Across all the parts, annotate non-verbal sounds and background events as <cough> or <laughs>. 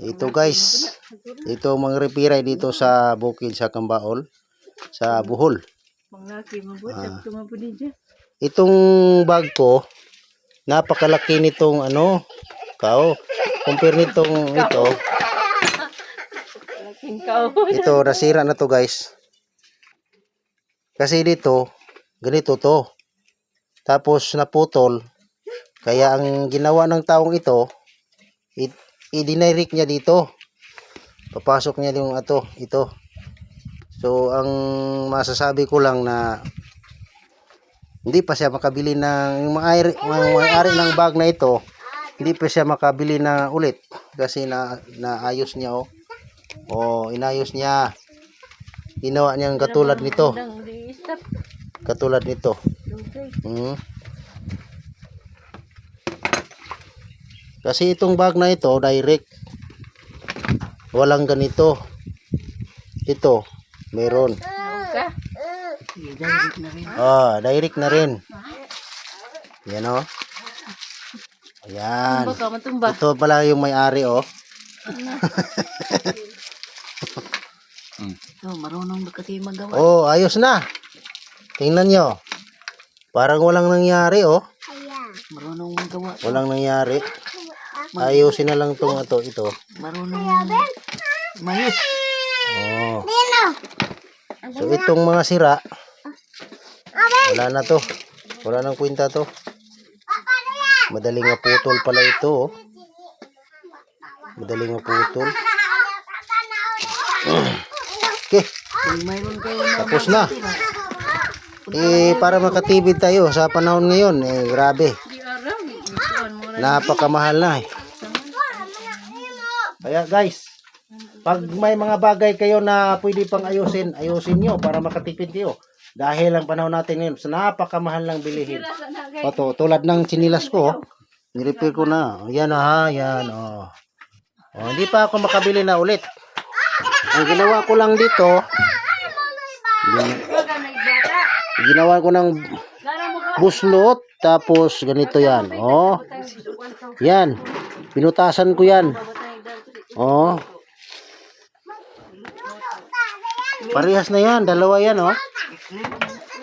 Ito guys. Ito mga repiray dito sa bukid sa Kambaol. Sa mabuhat. Ah. Itong bag ko, napakalaki nitong ano, kao. Compare nitong ito, ito nasira na to guys. Kasi dito, ganito to. Tapos naputol. Kaya ang ginawa ng taong ito, idinirect niya dito. Papasok niya yung ato, ito. So, ang masasabi ko lang na hindi pa siya makabili ng yung may-ari, may-ari ng bag na ito, hindi pa siya makabili na ulit kasi na naayos niya oh. Oh, inayos niya. Ginawa niyang katulad nito, di-stop. katulad nito. Mm. Kasi itong bag na ito, direct. Walang ganito. Ito, meron. Ah, direct na rin. Yan oh. Ayan. Ito pala yung may-ari oh. <laughs> Oh, marunong ba kasi magawa? Oh, ayos na. Tingnan nyo. Parang walang nangyari oh. Marunong magawa. Walang nangyari. Ayusin na lang tong ito, ito. Marunong mayos. Oh. So itong mga sira, wala na to. Wala nang kwenta to. Madaling nga putol pala ito. Oh. Madaling nga putol. Okay, kayo na tapos na. Eh, para makatibid tayo sa panahon ngayon, eh, grabe. Napakamahal na eh. Kaya guys, pag may mga bagay kayo na pwede pang ayusin, ayusin nyo para makatipid kayo. Dahil ang panahon natin ngayon, sa napakamahal lang bilihin. Ito, tulad ng sinilas ko, oh. nirepair ko na. Yan ha, yan. Oh. Oh, hindi pa ako makabili na ulit. Ang ginawa ko lang dito, gin- ginawa ko ng buslot, tapos ganito yan. Oh, yan. Pinutasan ko yan. Oh. Parehas na yan. Dalawa yan, oh.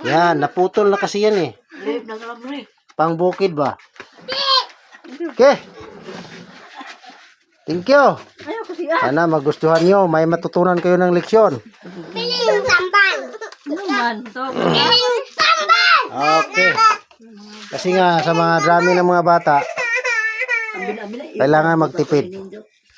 Yan. Naputol na kasi yan, eh. Pang bukid ba? Okay. Thank you. Sana magustuhan nyo. May matutunan kayo ng leksyon. Ano man? To. Okay. Kasi nga, sa mga drami ng mga bata, kailangan magtipid.